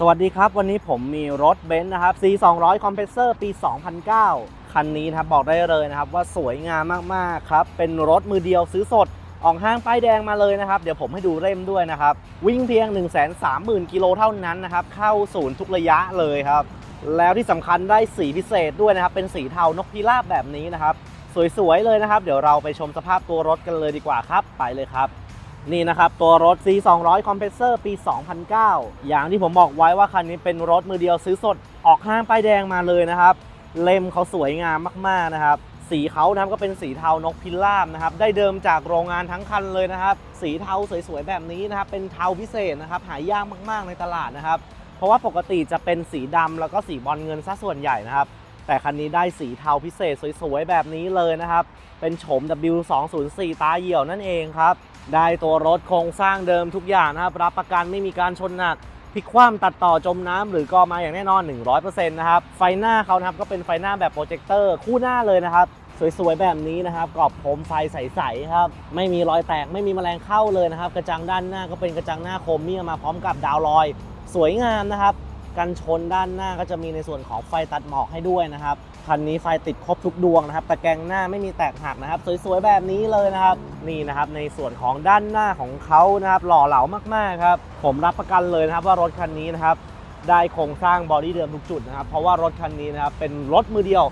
สวัสดีครับ วันนี้ผมมีรถเบนซ์นะครับ C200 Compressor ปี 2009 คันนี้นะครับบอกได้เลยนะครับ ว่าสวยงามมาก ๆ ครับ เป็นรถมือเดียวซื้อสด ออกห้างป้ายแดงมาเลยนะครับ เดี๋ยวผมให้ดูเล่มด้วยนะครับ วิ่งเพียง 130,000 กิโลเท่านั้นนะครับ เข้าศูนย์ทุกระยะเลยครับ แล้วที่สำคัญได้สีพิเศษด้วยนะครับ เป็นสีเทานกพิราบแบบนี้นะครับ สวย ๆ เลยนะครับ เดี๋ยวเราไปชมสภาพตัวรถกันเลยดีกว่าครับ ไปเลยครับ นี่นะครับ ตัวรถ C200 Compressor ปี 2009 อย่างที่ผมบอกไว้ว่าคันนี้เป็นรถมือเดียวซื้อสดออกห้างป้ายแดงมาเลยนะครับ เล่มเขาสวยงามมากๆนะครับสีเขานะครับก็เป็นสีเทานกพิราบนะครับ ได้เดิมจากโรงงานทั้งคันเลยนะครับ สีเทาสวยๆแบบนี้นะครับ เป็นเทาพิเศษนะครับ หายากมากๆในตลาดนะครับ เพราะว่าปกติจะเป็นสีดำแล้วก็สีบอลเงินซะส่วนใหญ่นะครับ แต่คันนี้ได้สีเทาพิเศษสวยๆ แบบนี้เลยนะครับ เป็นโฉม W204 ตาเหี่ยวนั่นเองครับ ได้ตัวรถโครงสร้างเดิมทุกอย่างนะครับ รับประกันไม่มีการชนหนักพลิกคว่ำตัดต่อจมน้ำหรือก็มาอย่างแน่นอน 100%นะครับ ไฟหน้าเขานะครับก็เป็นไฟหน้าแบบโปรเจคเตอร์คู่หน้าเลยนะครับ สวยๆ แบบนี้นะครับกรอบโคมไฟใสๆครับ ไม่มีรอยแตกไม่มีแมลงเข้าเลยนะครับ กระจังด้านหน้าก็เป็นกระจังหน้าโครเมียมมาพร้อมกับดาวลอย สวยงามนะครับ กันชนด้านหน้าก็จะมีในส่วนของไฟตัดหมอกให้ด้วยนะครับคันนี้ไฟติดครบทุกดวงนะครับตะแกรงหน้าไม่มีแตกหักนะครับ สวยๆแบบนี้เลยนะครับนี่นะครับในส่วนของด้านหน้าของเขานะครับ หล่อเหลามากๆครับผมรับประกันเลยนะครับว่ารถคันนี้นะครับได้โครงสร้างบอดี้เดิมทุกจุดนะครับเพราะว่ารถคันนี้นะครับเป็นรถมือเดียว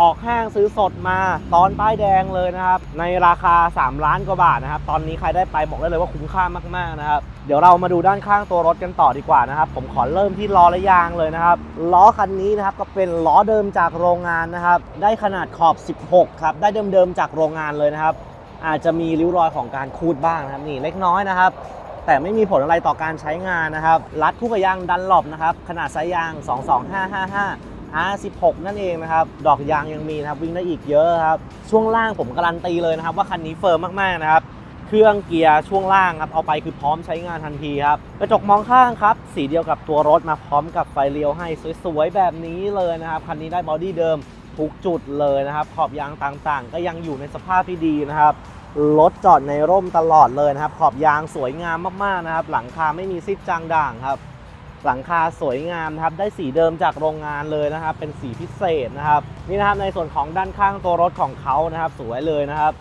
ออกห้างซื้อสดมาตอนป้ายแดงเลยนะครับ ในราคา 3 ล้านกว่าบาทนะครับ ตอนนี้ใครได้ไปบอกได้เลยว่าคุ้มค่ามากๆนะครับ เดี๋ยวเรามาดูด้านข้างตัวรถกันต่อดีกว่านะครับ ผมขอเริ่มที่ล้อและยางเลยนะครับ ล้อคันนี้นะครับก็เป็นล้อเดิมจากโรงงานนะครับ ได้ขนาดขอบ 16 ครับ ได้เดิมๆจากโรงงานเลยนะครับ อาจจะมีริ้วรอยของการคูดบ้างนะครับนี่เล็กน้อยนะครับแต่ไม่มีผลอะไรต่อการใช้งานนะครับ รัดคู่กับยางดันหลบนะครับ ขนาดไซส์ยาง 22555 R16 นั่นเองนะครับ ดอกยางยังมีนะครับ วิ่งได้อีกเยอะครับ ช่วงล่างผมการันตีเลยนะครับ ว่าคันนี้เฟิร์มมากๆนะครับ เครื่องเกียร์ช่วงล่างครับ เอาไปคือพร้อมใช้งานทันทีครับ กระจกมองข้างครับ สีเดียวกับตัวรถมาพร้อมกับไฟเลี้ยวให้สวยๆ แบบนี้เลยนะครับ คันนี้ได้บอดี้เดิมทุกจุดเลยนะครับ ขอบยางต่างๆ ก็ยังอยู่ในสภาพที่ดีนะครับรถจอดในร่มตลอดเลยนะครับ ขอบยางสวยงามมากๆนะครับ หลังคาไม่มีซิดจางด่างครับ หลังคาสวยงามนะครับได้สีเดิมจากโรงงานเลยนะครับ เป็นสีพิเศษนะครับนี่นะครับในส่วนของด้านข้างตัวรถของเขานะครับ สวยเลยนะครับ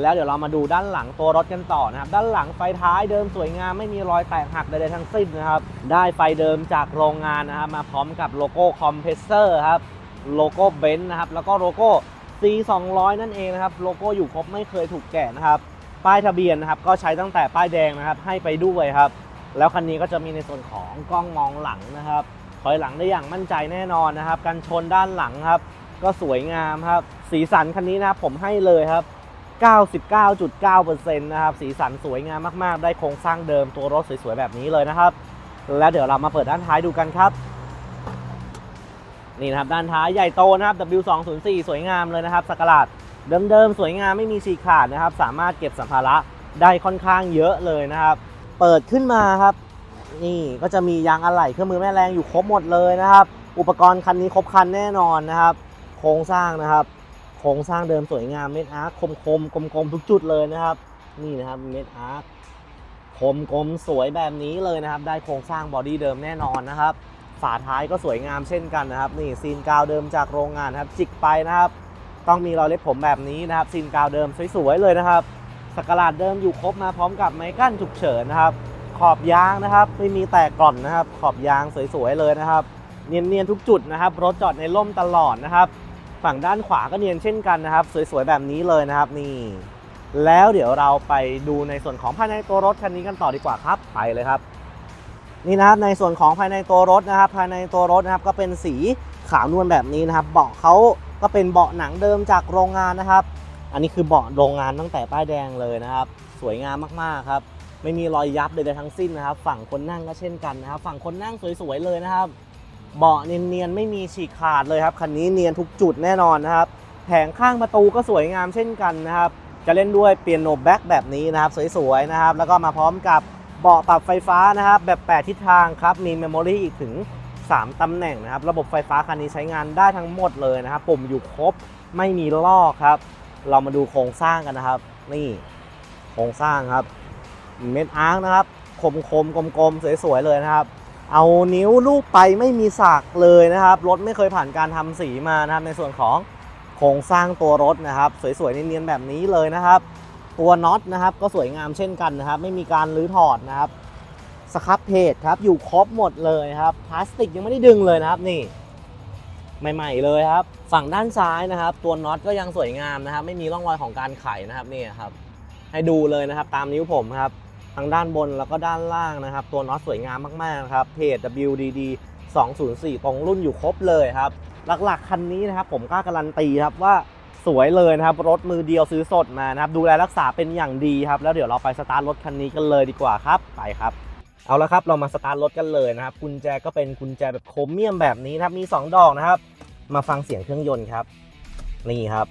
แล้วเดี๋ยวเรามาดูด้านหลังตัวรถกันต่อนะครับ ด้านหลังไฟท้ายเดิมสวยงามไม่มีรอยแตกหักใดๆทั้งสิ้นนะครับ ได้ไฟเดิมจากโรงงานนะครับมาพร้อมกับโลโก้คอมเพรสเซอร์ครับโลโก้เบนซ์นะครับแล้วก็โลโก้ C200 นั่นเองนะครับโลโก้อยู่ครบไม่เคยถูกแกะนะครับ ป้ายทะเบียนนะครับก็ใช้ตั้งแต่ป้ายแดงนะครับให้ไปด้วยครับ แล้วคันนี้ก็จะมีในส่วนของกล้องมองหลังนะครับ ถอยหลังได้อย่างมั่นใจแน่นอนนะครับ กันชนด้านหลังครับ ก็สวยงามครับ สีสันคันนี้นะครับผมให้เลยครับ 99.9%นะครับ สีสันสวยงามมากๆ ได้โครงสร้างเดิมตัวรถสวยๆแบบนี้เลยนะครับ แล้วเดี๋ยวเรามาเปิดด้านท้ายดูกันครับ นี่นะครับด้านท้ายใหญ่โตนะครับ W204 สวยงามเลยนะครับสกราดเดิมๆสวยงามไม่มีฉีกขาดนะครับ สามารถเก็บสัมภาระได้ค่อนข้างเยอะเลยนะครับ เปิดขึ้นมาครับ นี่ก็จะมียางอะไหล่เครื่องมือแม่แรงอยู่ครบหมดเลยนะครับ อุปกรณ์คันนี้ครบคันแน่นอนนะครับ โครงสร้างนะครับ โครงสร้างเดิมสวยงามเม็ดอาร์คคมๆกลมๆทุกจุดเลยนะครับ นี่นะครับเม็ดอาร์คคมกลมสวยแบบนี้เลยนะครับ ได้โครงสร้างบอดี้เดิมแน่นอนนะครับ ฝาท้ายก็สวยงามเช่นกันนะครับ นี่ซีนกาวเดิมจากโรงงานครับจิกไปนะครับ ต้องมีรอยเล็บผมแบบนี้นะครับ ซีนกาวเดิมสวยๆเลยนะครับ สกราดเดิมอยู่ครบมาพร้อมกับไม้กั้นฉุกเฉินนะครับ ขอบยางนะครับ ไม่มีแตกกร่อนนะครับ ขอบยางสวยๆเลยนะครับ เนียนๆทุกจุดนะครับ รถจอดในร่มตลอดนะครับ ฝั่งด้านขวาก็เนียนเช่นกันนะครับ สวยๆแบบนี้เลยนะครับนี่ แล้วเดี๋ยวเราไปดูในส่วนของภายในตัวรถคันนี้กันต่อดีกว่าครับไปเลยครับ นี่นะครับในส่วนของภายในตัวรถนะครับ ภายในตัวรถนะครับก็เป็นสีขาวนวลแบบนี้นะครับ เบาะเขาก็เป็นเบาะหนังเดิมจากโรงงานนะครับ อันนี้คือเบาะโรงงานตั้งแต่ป้ายแดงเลยนะครับ สวยงามมากๆครับ ไม่มีรอยยับใดๆทั้งสิ้นนะครับ ฝั่งคนนั่งก็เช่นกันนะครับ ฝั่งคนนั่งสวยๆเลยนะครับ เบาะเนียนๆไม่มีฉีกขาดเลยครับคันนี้เนียนทุกจุดแน่นอนนะครับ แผงข้างประตูก็สวยงามเช่นกันนะครับ จะเล่นด้วยเปียโนแบ็กแบบนี้นะครับ สวยๆนะครับ แล้วก็มาพร้อมกับเบาะปรับไฟฟ้านะครับ แบบ 8 ทิศทางครับ มีเมมโมรีอีกถึง 3 ตำแหน่งนะครับ ระบบไฟฟ้าคันนี้ใช้งานได้ทั้งหมดเลยนะครับ ปุ่มอยู่ครบ ไม่มีลอกครับ เรามาดูโครงสร้างกันนะครับ นี่โครงสร้างครับ เม็ดอาร์คนะครับ คมๆกลมๆสวยๆเลยนะครับ เอานิ้วลูบไปไม่มีสากเลยนะครับรถไม่เคยผ่านการทำสีมานะครับ ในส่วนของโครงสร้างตัวรถนะครับ สวยๆเนียนๆแบบนี้เลยนะครับ ตัวน็อตนะครับ ก็สวยงามเช่นกันนะครับ ไม่มีการรื้อถอดนะครับสครับเพจครับอยู่ครบหมดเลยครับพลาสติกยังไม่ได้ดึงเลยนะครับนี่ ใหม่ๆเลยครับ ฝั่งด้านซ้ายนะครับ ตัวน็อตก็ยังสวยงามนะครับ ไม่มีร่องรอยของการไขนะครับนี่ครับ ให้ดูเลยนะครับ ตามนิ้วผมครับทั้งด้านบนแล้วก็ด้านล่างนะครับ ตัวน็อตสวยงามมากๆนะครับเพจ WDD 204 ตรงรุ่นอยู่ครบเลยครับ หลักๆคันนี้นะครับ ผมกล้าการันตีครับว่าสวยเลยนะครับ รถมือเดียวซื้อสดมานะครับ ดูแลรักษาเป็นอย่างดีครับ แล้วเดี๋ยวเราไปสตาร์ทรถคันนี้กันเลยดีกว่าครับ ไปครับ เอาละครับเรามาสตาร์ทรถกันเลยนะครับกุญแจก็เป็นกุญแจแบบโครเมียมแบบนี้นะครับมี 2 ดอกนะครับ มาฟังเสียงเครื่องยนต์ครับนี่ครับ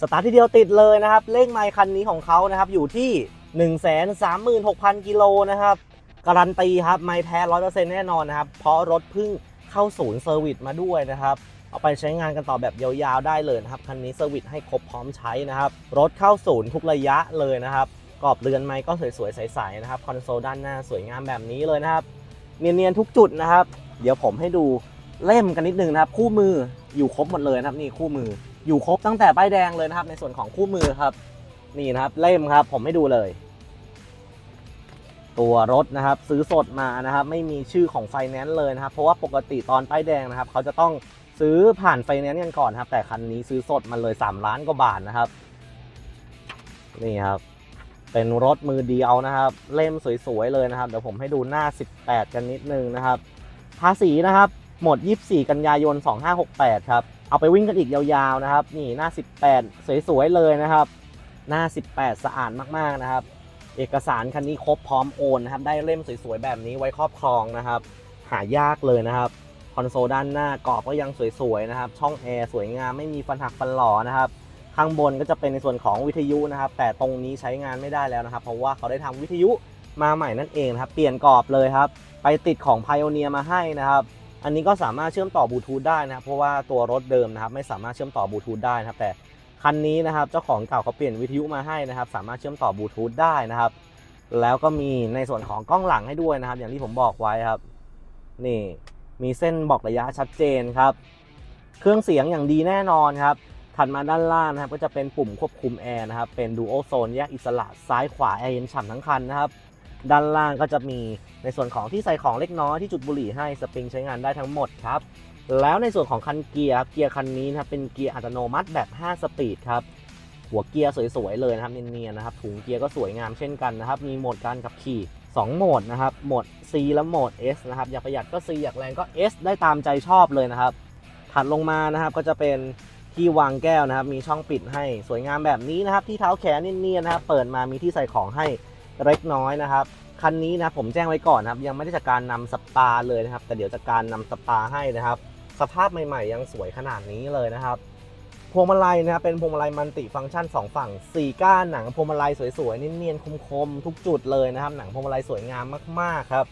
สตาร์ทที่เดียวติดเลยนะครับเลขไมล์คันนี้ของเขานะครับอยู่ที่ 1 3 6 0 0 0กิโลนะครับการันตีครับไม่แท้ร้อยเปอร์เซ็นต์แน่นอนนะครับเพราะรถพิ่งเข้าศูนย์เซอร์วิสมาด้วยนะครับเอาไปใช้งานกันต่อแบบยาวๆได้เลยนะครับคันนี้เซอร์วิสให้ครบพร้อมใช้นะครับรถเข้าศูนย์ทุกระยะเลยนะครับ กรอบเรือนไม้ก็สวยๆใสๆนะครับคอนโซลด้านหน้าสวยงามแบบนี้เลยนะครับ เนียนๆทุกจุดนะครับ เดี๋ยวผมให้ดูเล่มกันนิดนึงนะครับ คู่มืออยู่ครบหมดเลยนะครับนี่คู่มืออยู่ครบตั้งแต่ป้ายแดงเลยนะครับ ในส่วนของคู่มือครับ นี่นะครับเล่มครับ ผมให้ดูเลย ตัวรถนะครับ ซื้อสดมานะครับ ไม่มีชื่อของไฟแนนซ์เลยนะครับ เพราะว่าปกติตอนป้ายแดงนะครับ เขาจะต้องซื้อผ่านไฟแนนซ์กันก่อนครับ แต่คันนี้ซื้อสดมาเลย 3 ล้านกว่าบาทนะครับ นี่ครับ เป็นรถมือเดียวนะครับ เล่มสวยๆเลยนะครับ เดี๋ยวผมให้ดูหน้า 18 กันนิดนึงนะครับ ภาษีนะครับ หมด 24 กันยายน 2568 ครับ เอาไปวิ่งกันอีกยาวๆนะครับ นี่หน้า 18 สวยๆเลยนะครับ หน้า 18 สะอาดมากๆนะครับ เอกสารคันนี้ครบพร้อมโอนนะครับ ได้เล่มสวยๆแบบนี้ไว้ครอบครองนะครับ หายากเลยนะครับคอนโซลด้านหน้ากรอบก็ยังสวยๆนะครับ ช่องแอร์สวยงามไม่มีฟันหักฟันหลอนะครับ ข้างบนก็จะเป็นในส่วนของวิทยุนะครับ แต่ตรงนี้ใช้งานไม่ได้แล้วนะครับ เพราะว่าเขาได้ทำวิทยุมาใหม่นั่นเองครับ เปลี่ยนกรอบเลยครับ ไปติดของ Pioneer มาให้นะครับ อันนี้ก็สามารถเชื่อมต่อบลูทูธได้นะครับ เพราะว่าตัวรถเดิมนะครับไม่สามารถเชื่อมต่อบลูทูธได้นะครับ แต่คันนี้นะครับเจ้าของเก่าเขาเปลี่ยนวิทยุมาให้นะครับ สามารถเชื่อมต่อบลูทูธได้นะครับ แล้วก็มีในส่วนของกล้องหลังให้ด้วยนะครับ อย่างที่ผมบอกไว้ครับ นี่มีเส้นบอกระยะชัดเจนครับ เครื่องเสียงอย่างดีแน่นอนครับ ถัดมาด้านล่างนะครับก็จะเป็นปุ่มควบคุมแอร์นะครับเป็นดูโอโซนแยกอิสระซ้ายขวาแอร์เย็นฉ่ำทั้งคันนะครับด้านล่างก็จะมีในส่วนของที่ใส่ของเล็กน้อยที่จุดบุหรี่ให้สปริงใช้งานได้ทั้งหมดครับแล้วในส่วนของคันเกียร์ครับเกียร์คันนี้นะครับเป็นเกียร์อัตโนมัติแบบ 5 สปีดครับหัวเกียร์สวยๆเลยนะครับเนียนๆนะครับถุงเกียร์ก็สวยงามเช่นกันนะครับมีโหมดการขับขี่ 2 โหมดนะครับโหมด C และโหมด S นะครับอยากประหยัดก็ C อยากแรงก็ S ได้ตามใจชอบเลยนะครับถัดลงมานะครับก็จะเป็น ที่วางแก้วนะครับ มีช่องปิดให้สวยงามแบบนี้นะครับ ที่เท้าแขนเนียนๆนะครับ เปิดมามีที่ใส่ของให้เล็กน้อยนะครับคันนี้นะผมแจ้งไว้ก่อนนะครับ ยังไม่ได้จัดการนำสปาเลยนะครับ แต่เดี๋ยวจัดการนำสปาให้นะครับ สภาพใหม่ๆ ยังสวยขนาดนี้เลยนะครับ พวงมาลัยนะครับเป็นพวงมาลัยมัลติฟังก์ชัน 2 ฝั่ง 4 ก้านหนังพวงมาลัยสวยๆเนียนๆคมๆทุกจุดเลยนะครับ หนังพวงมาลัยสวยงามมากๆครับ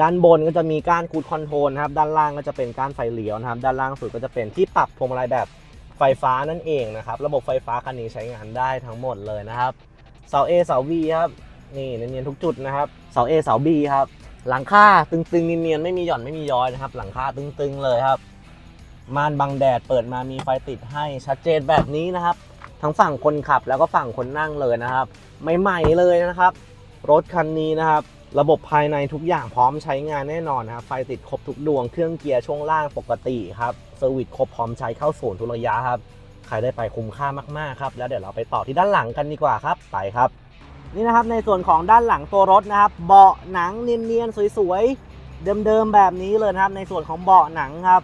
ด้านบนก็จะมีก้านคูดคอนโทรลนะครับด้านล่างก็จะเป็นก้านไฟเลี้ยวนะครับ ด้านล่างสุดก็จะเป็นที่ปรับพวงมาลัยแบบ ไฟฟ้านั่นเองนะครับ ระบบไฟฟ้าคันนี้ใช้งานได้ทั้งหมดเลยนะครับ เสา A เสา B ครับ นี่เนียนๆทุกจุดนะครับ เสา A เสา B ครับ หลังคาตึงๆเนียนๆไม่มีหย่อนไม่มีย้อยนะครับ หลังคาตึงๆเลยครับ ม่านบังแดดเปิดมามีไฟติดให้ชัดเจนแบบนี้นะครับ ทั้งฝั่งคนขับแล้วก็ฝั่งคนนั่งเลยนะครับ ใหม่ๆเลยนะครับ รถคันนี้นะครับระบบภายในทุกอย่างพร้อมใช้งานแน่นอนนะครับ ไฟติดครบทุกดวง เครื่องเกียร์ช่วงล่างปกติครับเซอร์วิสครบพร้อมใช้เข้าศูนย์ทุกระยะครับ ใครได้ไปคุ้มค่ามากๆครับ แล้วเดี๋ยวเราไปต่อที่ด้านหลังกันดีกว่าครับ ไปครับ นี่นะครับในส่วนของด้านหลังตัวรถนะครับ เบาะหนังเนียนๆสวยๆเดิมๆแบบนี้เลยนะครับ ในส่วนของเบาะหนังครับ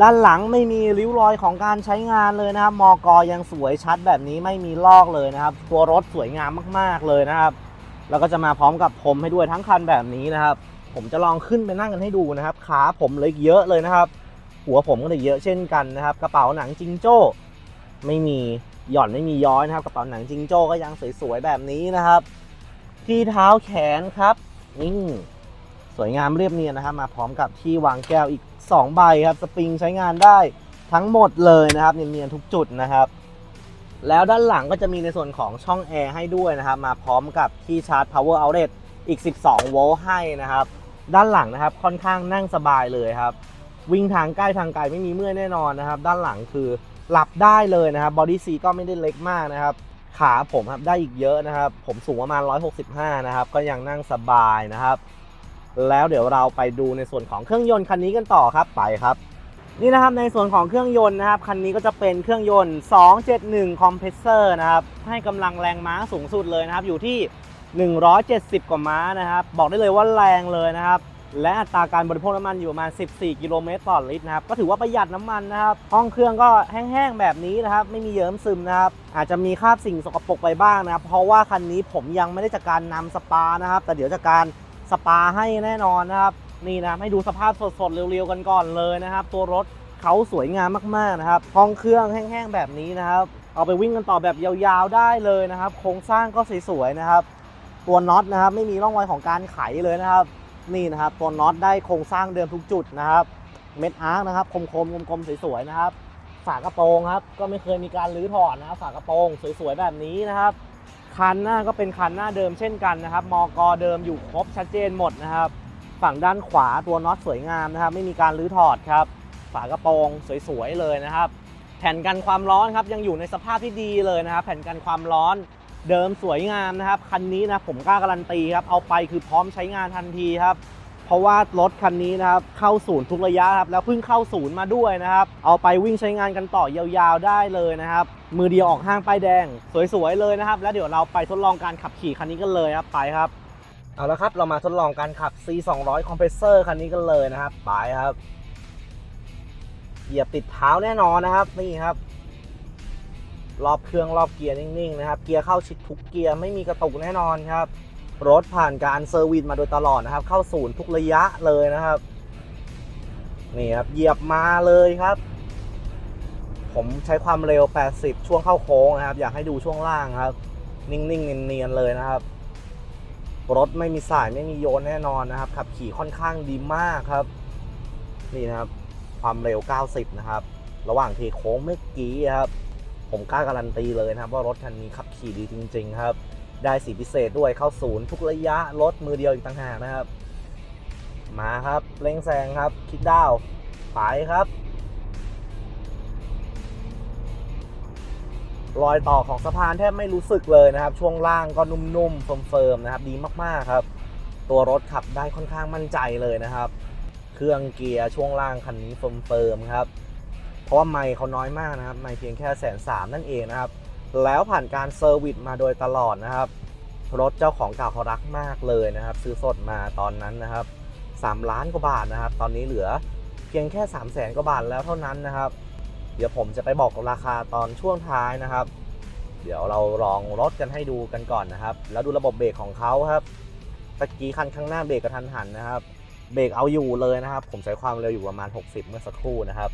ด้านหลังไม่มีริ้วรอยของการใช้งานเลยนะครับ มอกอยังสวยชัดแบบนี้ไม่มีลอกเลยนะครับ ตัวรถสวยงามมากๆเลยนะครับ แล้วก็จะมาพร้อมกับผมให้ด้วยทั้งคันแบบนี้นะครับ ผมจะลองขึ้นไปนั่งกันให้ดูนะครับ ขาผมเลยเยอะเลยนะครับ หัวผมก็เลยเยอะเช่นกันนะครับกระเป๋าหนังจิงโจ้ ไม่มีหย่อนไม่มีย้อยนะครับ กระเป๋าหนังจิงโจ้ก็ยังสวยๆแบบนี้นะครับ ที่เท้าแขนครับนี่สวยงามเรียบเนียนนะครับ มาพร้อมกับที่วางแก้วอีก 2 ใบครับ สปริงใช้งานได้ทั้งหมดเลยนะครับเนียนๆทุกจุดนะครับ แล้วด้านหลังก็จะมีในส่วนของช่องแอร์ให้ด้วยนะครับ มาพร้อมกับที่ชาร์จ power outlet อีก 12 โวลต์ให้นะครับ ด้านหลังนะครับค่อนข้างนั่งสบายเลยครับ วิ่งทางใกล้ทางไกลไม่มีเมื่อยแน่นอนนะครับ ด้านหลังคือหลับได้เลยนะครับบอดี้ซีก็ไม่ได้เล็กมากนะครับขาผมครับได้อีกเยอะนะครับ ผมสูงประมาณ 165 นะครับ ก็ยังนั่งสบายนะครับ แล้วเดี๋ยวเราไปดูในส่วนของเครื่องยนต์คันนี้กันต่อครับไปครับ นี่นะครับในส่วนของเครื่องยนต์นะครับคันนี้ก็จะเป็นเครื่องยนต์ 271คอมเพรสเซอร์นะครับให้กำลังแรงม้าสูงสุดเลยนะครับ อยู่ที่ 170 กว่าม้านะครับ บอกได้เลยว่าแรงเลยนะครับ และอัตราการบริโภคน้ำมันอยู่ประมาณ 14 กิโลเมตรต่อลิตรนะครับ ก็ถือว่าประหยัดน้ำมันนะครับ ห้องเครื่องก็แห้งๆแบบนี้นะครับ ไม่มีเยิ้มซึมนะครับ อาจจะมีคราบสิ่งสกปรกไปบ้างนะครับ เพราะว่าคันนี้ผมยังไม่ได้จากการนำสปานะครับ แต่เดี๋ยวจะการสปาให้แน่นอนนะครับ นี่นะให้ดูสภาพสดๆ เร็วๆ กันก่อนเลยนะครับ ตัวรถเขาสวยงามมากๆนะครับ ห้องเครื่องแห้งๆแบบนี้นะครับ เอาไปวิ่งกันต่อแบบยาวๆได้เลยนะครับ โครงสร้างก็สวยๆนะครับ ตัวน็อตนะครับ ไม่มีร่องรอยของการไขเลยนะครับ นี่นะครับตัวน็อตได้โครงสร้างเดิมทุกจุดนะครับ เม็ดอาร์คนะครับคมๆกลมๆสวยๆนะครับ ฝากระโปรงครับ ก็ไม่เคยมีการรื้อถอดนะครับฝากระโปรงสวยๆแบบนี้นะครับคันหน้าก็เป็นคันหน้าเดิมเช่นกันนะครับ มกเดิมอยู่ครบชัดเจนหมดนะครับ ฝั่งด้านขวาตัวน็อตสวยงามนะครับ ไม่มีการรื้อถอดครับ ฝากระโปรงสวยๆเลยนะครับ แผ่นกันความร้อนครับยังอยู่ในสภาพที่ดีเลยนะครับ แผ่นกันความร้อน เดิมสวยงามนะครับ คันนี้นะผมกล้าการันตีครับเอาไปคือพร้อมใช้งานทันทีครับเพราะว่ารถคันนี้นะครับเข้าศูนย์ทุกระยะครับแล้วเพิ่งเข้าศูนย์มาด้วยนะครับ เอาไปวิ่งใช้งานกันต่อยาวๆได้เลยนะครับ มือเดียวออกห้างป้ายแดง สวยๆเลยนะครับ แล้วเดี๋ยวเราไปทดลองการขับขี่คันนี้กันเลยครับไปครับ เอาละครับเรามาทดลองการขับ C 2 0 0 Compressor คันนี้กันเลยนะครับไปครับ เหยียบติดเท้าแน่นอนนะครับนี่ครับ รอบเครื่องรอบเกียร์นิ่งๆนะครับ เกียร์เข้าชิดทุกเกียร์ไม่มีกระตุกแน่นอนครับ รถผ่านการเซอร์วิสมาโดยตลอดนะครับ เข้าศูนย์ทุกระยะเลยนะครับ นี่ครับเหยียบมาเลยครับ ผมใช้ความเร็ว 80 ช่วงเข้าโค้งนะครับ อยากให้ดูช่วงล่างครับ นิ่งๆเนียนๆเลยนะครับ รถไม่มีสายไม่มีโยนแน่นอนนะครับ ขับขี่ค่อนข้างดีมากครับ นี่นะครับ ความเร็ว 90 นะครับ ระหว่างเทโค้งเมื่อกี้ครับ ผมกล้าการันตีเลยนะครับว่ารถคันนี้ขับขี่ดีจริง ๆ ครับ ได้สีพิเศษด้วยเข้าศูนย์ทุกระยะรถมือเดียวอีกต่างหากนะครับ มาครับเร่งแซงครับคลิกดาวไปครับรอยต่อของสะพานแทบไม่รู้สึกเลยนะครับ ช่วงล่างก็นุ่มๆเฟิร์มๆนะครับ ดีมากๆครับ ตัวรถขับได้ค่อนข้างมั่นใจเลยนะครับ เครื่องเกียร์ช่วงล่างคันนี้เฟิร์มๆครับ เพราะว่าไมค์เขาน้อยมากนะครับ ไมค์เพียงแค่แสนสามนั่นเองนะครับ แล้วผ่านการเซอร์วิสมาโดยตลอดนะครับ รถเจ้าของเก่าเขารักมากเลยนะครับ ซื้อสดมาตอนนั้นนะครับ3ล้านกว่าบาทนะครับ ตอนนี้เหลือเพียงแค่3 0 0แสนกว่าบาทแล้วเท่านั้นนะครับ เดี๋ยวผมจะไปบอกราคาตอนช่วงท้ายนะครับ เดี๋ยวเราลองรถกันให้ดูกันก่อนนะครับ แล้วดูระบบเบรกของเขาครับตะกี้คันข้างหน้าเบรกกระทันหันนะครับ เบรกเอาอยู่เลยนะครับ ผมใช้ความเร็วอยู่ประมาณ 60 เมื่อสักครู่นะครับ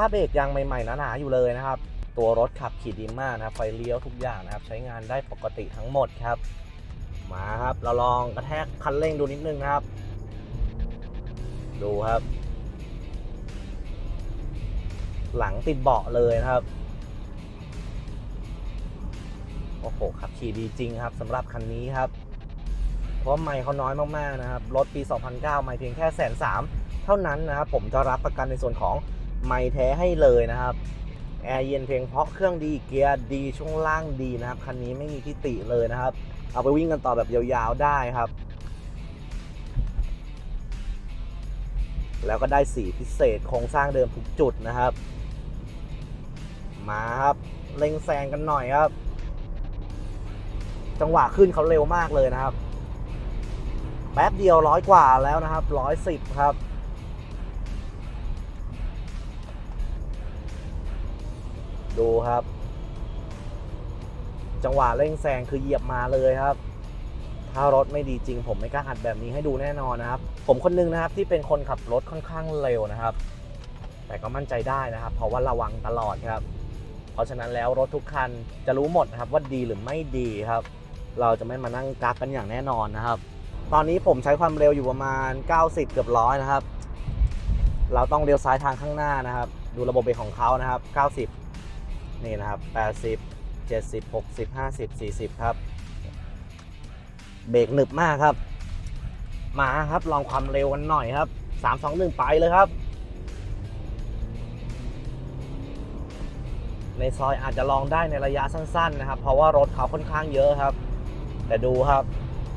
ผ้าเบรกยังใหม่ๆหนาๆอยู่เลยนะครับ ตัวรถขับขี่ดีมากนะครับไฟเลี้ยวทุกอย่างนะครับ ใช้งานได้ปกติทั้งหมดครับ มาครับเราลองกระแทกคันเร่งดูนิดนึงนะครับ ดูครับ หลังติดเบาะเลยนะครับโอ้โหขับขี่ดีจริงครับสำหรับคันนี้ครับ เพราะไมค์เขาน้อยมากๆนะครับ รถปี 2009 ไมค์เพียงแค่แสนสามเท่านั้นนะครับ ผมจะรับประกันในส่วนของ ไมค์แท้ให้เลยนะครับแอร์เย็นเพียงเพราะเครื่องดีเกียร์ดีช่วงล่างดีนะครับคันนี้ไม่มีที่ติเลยนะครับ เอาไปวิ่งกันต่อแบบยาวๆได้ครับ แล้วก็ได้สีพิเศษโครงสร้างเดิมทุกจุดนะครับ มาครับเร่งแซงกันหน่อยครับ จังหวะขึ้นเขาเร็วมากเลยนะครับ แป๊บเดียวร้อยกว่าแล้วนะครับร้อยสิบครับ ดูครับ จังหวะเร่งแซงคือเหยียบมาเลยครับ ถ้ารถไม่ดีจริง ผมไม่กล้าอัดแบบนี้ให้ดูแน่นอนนะครับ ผมคนนึงนะครับที่เป็นคนขับรถค่อนข้างเร็วนะครับ แต่ก็มั่นใจได้นะครับ เพราะว่าระวังตลอดครับ เพราะฉะนั้นแล้วรถทุกคันจะรู้หมดนะครับว่าดีหรือไม่ดีครับ เราจะไม่มานั่งกักกันอย่างแน่นอนนะครับตอนนี้ผมใช้ความเร็วอยู่ประมาณ 90 เกือบร้อยนะครับ เราต้องเลี้ยวซ้ายทางข้างหน้านะครับ ดูระบบเบรกของเขานะครับ 90 นี่นะครับ 80 70 60 50 40 ครับ เบรกหนึบมากครับ มาครับลองความเร็วกันหน่อยครับ 3 2 1 ไปเลยครับ ในซอยอาจจะลองได้ในระยะสั้น ๆ นะครับ เพราะว่ารถเขาค่อนข้างเยอะครับ แต่ดูครับ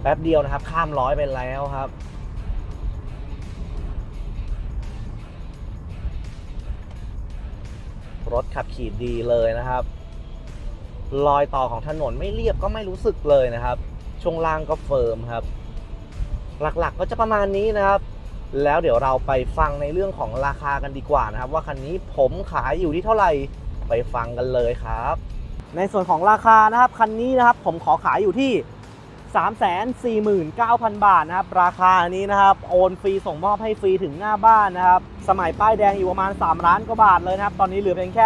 แป๊บเดียวนะครับ ข้ามร้อยไปแล้วครับ รถขับขี่ดีเลยนะครับรอยต่อของถนนไม่เรียบก็ไม่รู้สึกเลยนะครับ ช่วงล่างก็เฟิร์มครับ หลักๆก็จะประมาณนี้นะครับ แล้วเดี๋ยวเราไปฟังในเรื่องของราคากันดีกว่านะครับ ว่าคันนี้ผมขายอยู่ที่เท่าไหร่ไปฟังกันเลยครับ ในส่วนของราคานะครับคันนี้นะครับ ผมขอขายอยู่ที่ 349,000 บาทนะครับ ราคานี้นะครับ โอนฟรีส่งมอบให้ฟรีถึงหน้าบ้านนะครับ สมัยป้ายแดงอยู่ประมาณ 3 ล้านกว่าบาทเลยนะครับ ตอนนี้เหลือเพียงแค่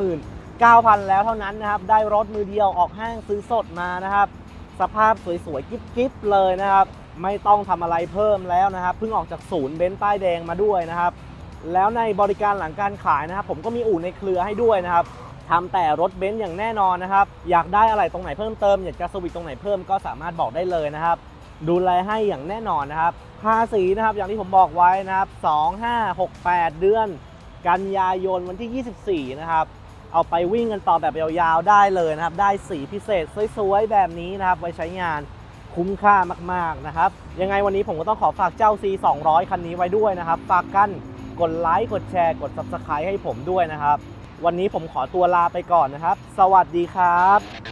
349,000 แล้วเท่านั้นนะครับ ได้รถมือเดียวออกห้างซื้อสดมานะครับ สภาพสวยๆกิ๊บๆเลยนะครับ ไม่ต้องทำอะไรเพิ่มแล้วนะครับ เพิ่งออกจากศูนย์เบนซ์ป้ายแดงมาด้วยนะครับ แล้วในบริการหลังการขายนะครับ ผมก็มีอู่ในเครือให้ด้วยนะครับ ทำแต่รถเบนซ์อย่างแน่นอนนะครับ อยากได้อะไรตรงไหนเพิ่มเติมอยากจะสวิตช์ตรงไหนเพิ่มก็สามารถบอกได้เลยนะครับ ดูแลให้อย่างแน่นอนนะครับภาษีนะครับอย่างที่ผมบอกไว้นะครับ 2568 เดือน กันยายนวันที่ 24 นะครับ เอาไปวิ่งกันต่อแบบยาวๆได้เลยนะครับ ได้สีพิเศษสวยๆแบบนี้นะครับ ไว้ใช้งานคุ้มค่ามากๆนะครับ ยังไงวันนี้ผมก็ต้องขอฝากเจ้า C 200 คันนี้ไว้ด้วยนะครับ ฝากกันกดไลค์กดแชร์กด Subscribe ให้ผมด้วยนะครับ วันนี้ผมขอตัวลาไปก่อนนะครับ สวัสดีครับ